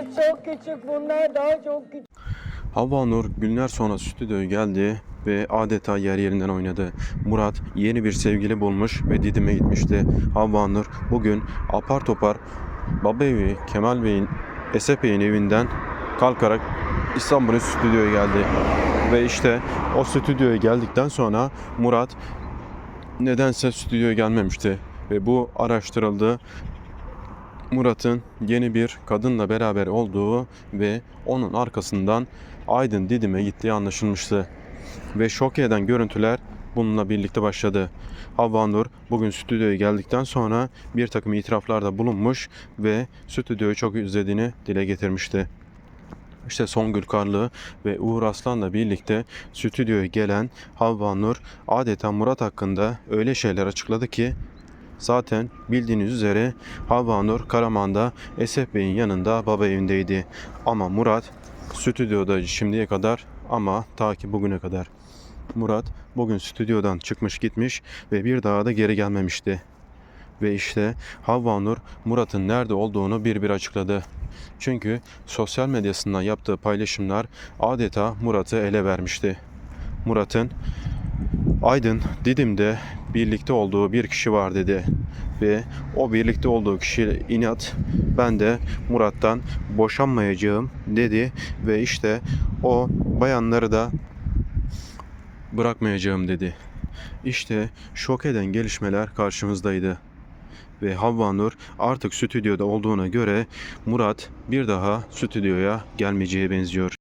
Kız çok küçük bunlar daha çok küçük. Havva Nur günler sonra stüdyoya geldi ve adeta yer yerinden oynadı. Murat yeni bir sevgili bulmuş ve Didim'e gitmişti. Havva Nur bugün apar topar baba evi Kemal Bey'in Esep Bey'in evinden kalkarak İstanbul'un stüdyoya geldi. Ve işte o stüdyoya geldikten sonra Murat nedense stüdyoya gelmemişti. Ve bu araştırıldı. Murat'ın yeni bir kadınla beraber olduğu ve onun arkasından Aydın Didim'e gittiği anlaşılmıştı. Ve şok eden görüntüler bununla birlikte başladı. Havva Nur bugün stüdyoya geldikten sonra bir takım itiraflarda bulunmuş ve stüdyoyu çok özlediğini dile getirmişti. İşte Songül Karlı ve Uğur Aslan'la birlikte stüdyoya gelen Havva Nur adeta Murat hakkında öyle şeyler açıkladı ki Zaten bildiğiniz üzere Havva Nur Karaman'da Esef Bey'in yanında baba evindeydi. Ama Murat stüdyoda şimdiye kadar ama ta ki bugüne kadar. Murat bugün stüdyodan çıkmış gitmiş ve bir daha da geri gelmemişti. Ve işte Havva Nur Murat'ın nerede olduğunu bir bir açıkladı. Çünkü sosyal medyasından yaptığı paylaşımlar adeta Murat'ı ele vermişti. Murat'ın Aydın Didim'de birlikte olduğu bir kişi var dedi. Ve o birlikte olduğu kişi inat ben de Murat'tan boşanmayacağım dedi. Ve işte o bayanları da bırakmayacağım dedi. İşte şok eden gelişmeler karşımızdaydı. Ve Havva Nur artık stüdyoda olduğuna göre Murat bir daha stüdyoya gelmeyeceğe benziyor.